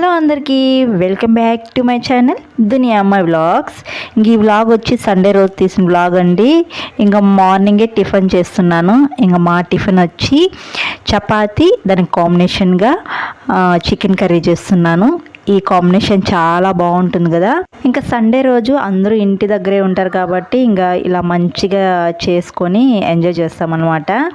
Hello అందరికీ welcome back to my channel Duniya Ammayi vlogs. ఇంక ఈ వ్లాగ్ వచ్చి సండే రోజు తీసిన వ్లాగ్ అండి. ఇంకా మార్నింగే టిఫిన్ చేస్తున్నాను. ఇంకా మా టిఫిన్ వచ్చి చపాతి దానికి కాంబినేషన్గా చికెన్ కర్రీ చేస్తున్నాను. ఈ కాంబినేషన్ చాలా బాగుంటుంది కదా. ఇంకా సండే రోజు అందరూ ఇంటి దగ్గరే ఉంటారు కాబట్టి ఇంకా ఇలా మంచిగా చేసుకొని ఎంజాయ్ చేస్తామన్నమాట.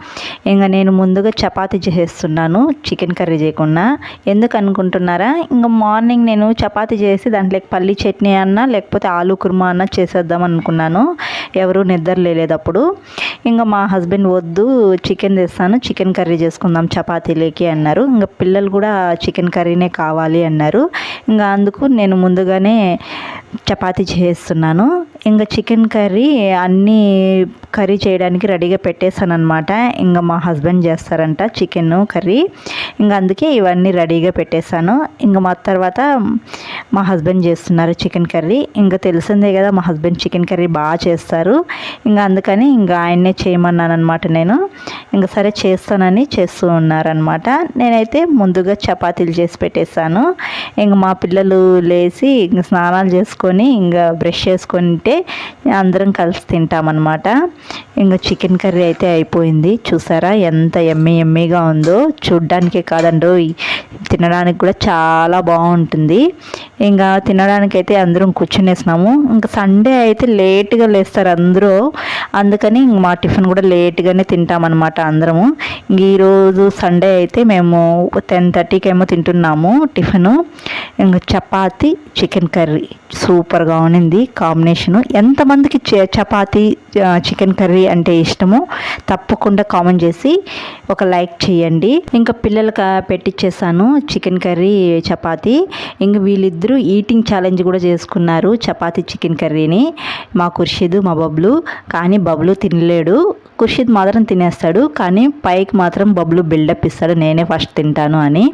ఇంకా నేను ముందుగా చపాతీ చేసేస్తున్నాను చికెన్ కర్రీ చేయకుండా. ఎందుకు అనుకుంటున్నారా? ఇంకా మార్నింగ్ నేను చపాతీ చేసి దాంట్లోకి పల్లి చట్నీ అన్నా లేకపోతే ఆలు కుర్మా అన్నా చేసేద్దాం అనుకున్నాను. ఎవరు నిద్ర లేదప్పుడు ఇంకా మా హస్బెండ్ వద్దు చికెన్ తెస్తాను చికెన్ కర్రీ చేసుకుందాం చపాతీలోకి అన్నారు. ఇంకా పిల్లలు కూడా చికెన్ కర్రీనే కావాలి అన్నారు. ఇంకా అందుకు నేను ముందుగానే చపాతీ చేస్తున్నాను. ఇంకా చికెన్ కర్రీ అన్నీ కర్రీ చేయడానికి రెడీగా పెట్టేశాను అనమాట ఇంకా మా హస్బెండ్ చేస్తారంట చికెన్ కర్రీ. ఇంకా అందుకే ఇవన్నీ రెడీగా పెట్టేశాను. ఇంకా మా తర్వాత మా హస్బెండ్ చేస్తున్నారు చికెన్ కర్రీ. ఇంకా తెలిసిందే కదా మా హస్బెండ్ చికెన్ కర్రీ బాగా చేస్తారు. ఇంకా అందుకని ఇంకా ఆయన్నే చేయమన్నాను అనమాట నేను. ఇంకా సరే చేస్తానని చేస్తూ ఉన్నారనమాట నేనైతే ముందుగా చపాతీలు చేసి పెట్టేశాను. ఇంకా మా పిల్లలు లేచి ఇంక స్నానాలు చేసుకొని ఇంకా బ్రష్ చేసుకుంటే అందరం కలిసి తింటామన్నమాట. ఇంకా చికెన్ కర్రీ అయితే అయిపోయింది. చూసారా ఎంత ఎమ్మె ఎమ్మెగా ఉందో. చూడ్డానికే కాదండో తినడానికి కూడా చాలా బాగుంటుంది. ఇంకా తినడానికి అయితే అందరం కూర్చునేసినాము. ఇంకా సండే అయితే లేట్గా లేస్తారు అందరూ. అందుకని మా టిఫిన్ కూడా లేట్గానే తింటామన్నమాట అందరము. ఇంక ఈరోజు సండే అయితే మేము టెన్ థర్టీకి ఏమో తింటున్నాము టిఫిన్. ఇంకా చపాతి చికెన్ కర్రీ. సూపర్గా ఉన్నింది కాంబినేషను. ఎంతమందికి చపాతి చికెన్ కర్రీ అంటే ఇష్టమో తప్పకుండా కామెంట్ చేసి ఒక లైక్ చేయండి. ఇంకా పిల్లలకి పెట్టించేసాను చికెన్ కర్రీ చపాతి. ఇంక వీళ్ళిద్దరూ ఈటింగ్ ఛాలెంజ్ కూడా చేసుకున్నారు చపాతి చికెన్ కర్రీని. మా కుర్షిద్ మా బబ్లు. కానీ బబ్లు తినలేడు. ఖుషిద్ మాత్రం తినేస్తాడు. కానీ పైకి మాత్రం బబ్లు బిల్డప్ ఇస్తాడు. నేనే ఫస్ట్ తింటాను అని.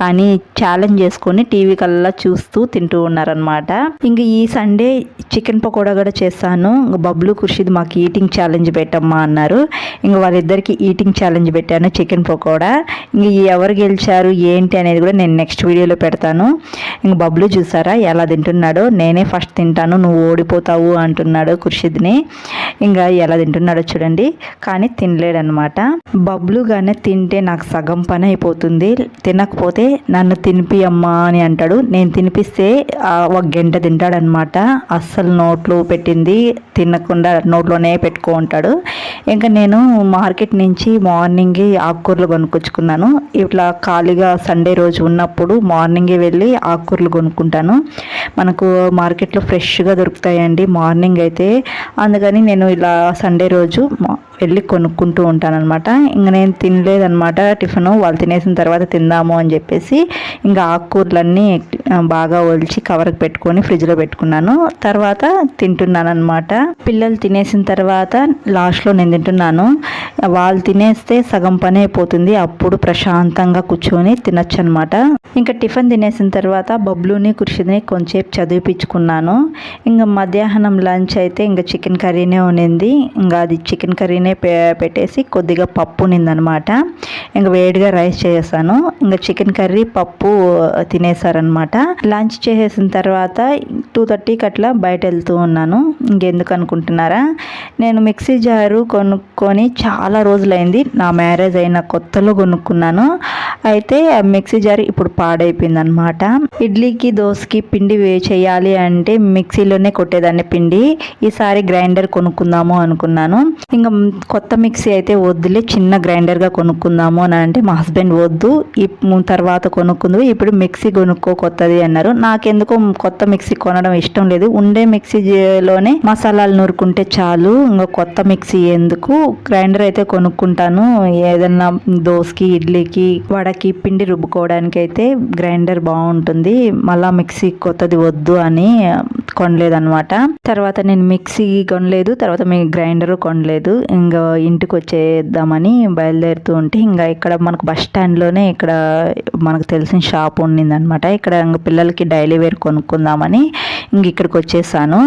కానీ ఛాలెంజ్ చేసుకొని టీవీ కల్లా చూస్తూ తింటూ ఉన్నారనమాట ఇంక ఈ సండే చికెన్ పకోడా కూడా చేస్తాను. బబ్లు ఖుషిద్ మాకు ఈటింగ్ ఛాలెంజ్ పెట్టమ్మా అన్నారు. ఇంక వాళ్ళిద్దరికి ఈటింగ్ ఛాలెంజ్ పెట్టాను చికెన్ పకోడా. ఇంక ఎవరు గెలిచారు ఏంటి అనేది కూడా నేను నెక్స్ట్ వీడియోలో పెడతాను. ఇంక బబ్లు చూసారా? ఎలా తింటున్నాడో? నేనే ఫస్ట్ తింటాను నువ్వు ఓడిపోతావు అంటున్నాడు ఖుర్షిద్ని ఇంకా ఎలా తింటున్నాడో చూడండి. కానీ తినలేడనమాట బబ్లుగానే తింటే నాకు సగం పని అయిపోతుంది. తినకపోతే నన్ను తినిపి అమ్మా అని అంటాడు. నేను తినిపిస్తే ఒక గంట తింటాడనమాట అస్సలు నోట్లో పెట్టింది తినకుండా నోట్లోనే పెట్టుకో ఉంటాడు ఇంకా నేను మార్కెట్ నుంచి మార్నింగ్ ఆకుకూరలు కొనుక్కొచ్చుకున్నాను. ఇట్లా ఖాళీగా సండే రోజు ఉన్నప్పుడు మార్నింగే వెళ్ళి ఆకు ఆకుకూరలు కొనుక్కుంటాను. మనకు మార్కెట్లో ఫ్రెష్గా దొరుకుతాయండి. మార్నింగ్ అయితే అందుకని నేను ఇలా సండే రోజు వెళ్ళి కొనుక్కుంటూ ఉంటానన్నమాట. ఇంకా నేను తినలేదన్నమాట టిఫిన్. వాళ్ళు తినేసిన తర్వాత తిందాము అని చెప్పేసి ఇంకా ఆకుకూరలన్నీ బాగా ఒలిచి కవర్కి పెట్టుకొని ఫ్రిడ్జ్లో పెట్టుకున్నాను. తర్వాత తింటున్నాను అనమాట పిల్లలు తినేసిన తర్వాత లాస్ట్లో నేను తింటున్నాను. వాళ్ళు తినేస్తే సగం పని అయిపోతుంది అప్పుడు ప్రశాంతంగా కూర్చొని తినచ్చు అనమాట ఇంకా టిఫిన్ తినేసిన తర్వాత బబ్లుని కుర్షిని కొంచెంసేపు చదివిపించుకున్నాను. ఇంకా మధ్యాహ్నం లంచ్ అయితే ఇంకా చికెన్ కర్రీనే ఉన్నింది ఇంకా అది చికెన్ కర్రీనే పెట్టేసి కొద్దిగా పప్పు ఉన్నిందనమాట ఇంకా వేడిగా రైస్ చేసాను ఇంకా చికెన్ కర్రీ పప్పు తినేసారనమాట లంచ్ చేసేసిన తర్వాత టూ థర్టీకి అట్లా బయట వెళ్తూ ఉన్నాను. ఇంకెందుకు అనుకుంటున్నారా? నేను మిక్సీ జారు కొనుక్కొని చాలా రోజులైంది. నా మ్యారేజ్ అయిన కొత్తలో కొనుక్కున్నాను. అయితే మిక్సీ జార్ ఇప్పుడు పాడైపోయింది అనమాట ఇడ్లీకి దోశకి పిండి వే చేయాలి అంటే మిక్సీలోనే కొట్టేదాన్ని పిండి. ఈసారి గ్రైండర్ కొనుక్కుందాము అనుకున్నాను. ఇంకా కొత్త మిక్సీ అయితే వద్దులే చిన్న గ్రైండర్గా కొనుక్కుందాము అని అంటే మా హస్బెండ్ వద్దు. తర్వాత కొనుక్కుందు ఇప్పుడు మిక్సీ కొనుక్కో కొత్తది అన్నారు. నాకెందుకో కొత్త మిక్సీ కొనడం ఇష్టం లేదు. ఉండే మిక్సీలోనే మసాలాలు నూరుకుంటే చాలు. ఇంకా కొత్త మిక్సీ ఎందుకు? గ్రైండర్ అయితే కొనుక్కుంటాను. ఏదన్నా దోశకి ఇడ్లీకి వడకి పిండి రుబ్బుకోవడానికి అయితే గ్రైండర్ బాగుంటుంది. మళ్ళీ మిక్సీ కొత్తది వద్దు అని కొనలేదన్నమాట. తర్వాత నేను మిక్సీ కొనలేదు తర్వాత మీ గ్రైండర్ కొనలేదు. ఇంకా ఇంటికి వచ్చేద్దామని బయలుదేరుతూ ఉంటే ఇంకా ఇక్కడ మనకు బస్ స్టాండ్లోనే ఇక్కడ మనకు తెలిసిన షాప్ ఉండిందనమాట ఇక్కడ ఇంకా పిల్లలకి డైలీ వేర్ కొనుక్కుందామని ఇంక ఇక్కడికి వచ్చేసాను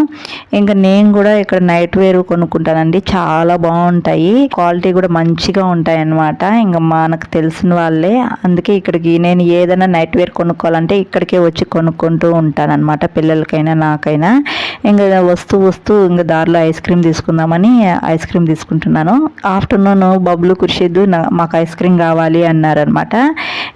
ఇంకా నేను కూడా ఇక్కడ నైట్ వేర్ కొనుక్కుంటానండి. చాలా బాగుంటాయి. క్వాలిటీ కూడా మంచిగా ఉంటాయి అనమాట ఇంకా మనకు తెలిసిన వాళ్ళే. అందుకే ఇక్కడికి నేను ఏదైనా నైట్ వేర్ కొనుక్కోవాలంటే ఇక్కడికే వచ్చి కొనుక్కుంటూ ఉంటానన్నమాట. పిల్లలకైనా నాకైనా. ఇంకా వస్తూ వస్తూ ఇంకా దారిలో ఐస్ క్రీమ్ తీసుకుందామని ఐస్ క్రీమ్ తీసుకుంటున్నాను. ఆఫ్టర్నూన్ బబ్బులు కురిసేద్దు మాకు ఐస్ క్రీమ్ కావాలి అన్నారనమాట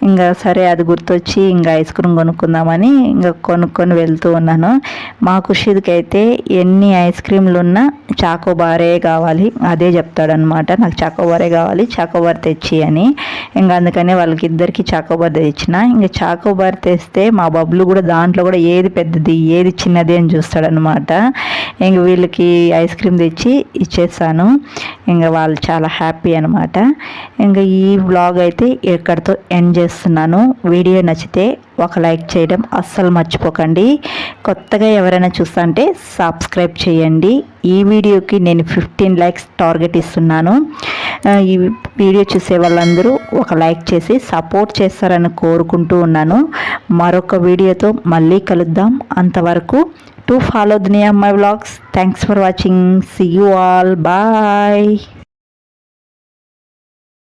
ఇంకా సరే అది గుర్తొచ్చి ఇంకా ఐస్ క్రీమ్ కొనుక్కుందామని ఇంకా కొనుక్కొని వెళ్తూ ఉన్నాను. మా ఖుషిద్కి అయితే ఎన్ని ఐస్ క్రీమ్లు ఉన్నా చాకోబారే కావాలి. అదే చెప్తాడనమాట నాకు చాకోబారే కావాలి చాకోబార్ తెచ్చి అని. ఇంకా అందుకనే వాళ్ళకి ఇద్దరికి చాకోబార్ తెచ్చిన. ఇంకా చాకోబార్ తెస్తే మా బబ్బులు కూడా దాంట్లో కూడా ఏది పెద్దది ఏది చిన్నది అని చూస్తాడనమాట ఇంక వీళ్ళకి ఐస్ క్రీమ్ తెచ్చి ఇచ్చేసాను ఇంకా వాళ్ళు చాలా హ్యాపీ అనమాట ఇంకా ఈ బ్లాగ్ అయితే ఇక్కడితో ఎండ్ చేస్తున్నాను. వీడియో నచ్చితే ఒక లైక్ చేయడం అస్సలు మర్చిపోకండి. కొత్తగా ఎవరైనా చూస్తుంటే సబ్స్క్రైబ్ చేయండి. ఈ వీడియోకి నేను ఫిఫ్టీన్ లైక్స్ టార్గెట్ ఇస్తున్నాను. ఈ వీడియో చూసే వాళ్ళందరూ ఒక లైక్ చేసి సపోర్ట్ చేస్తారని కోరుకుంటూ ఉన్నాను. మరొక వీడియోతో మళ్ళీ కలుద్దాం. అంతవరకు to follow Duniya my vlogs thanks for watching see you all bye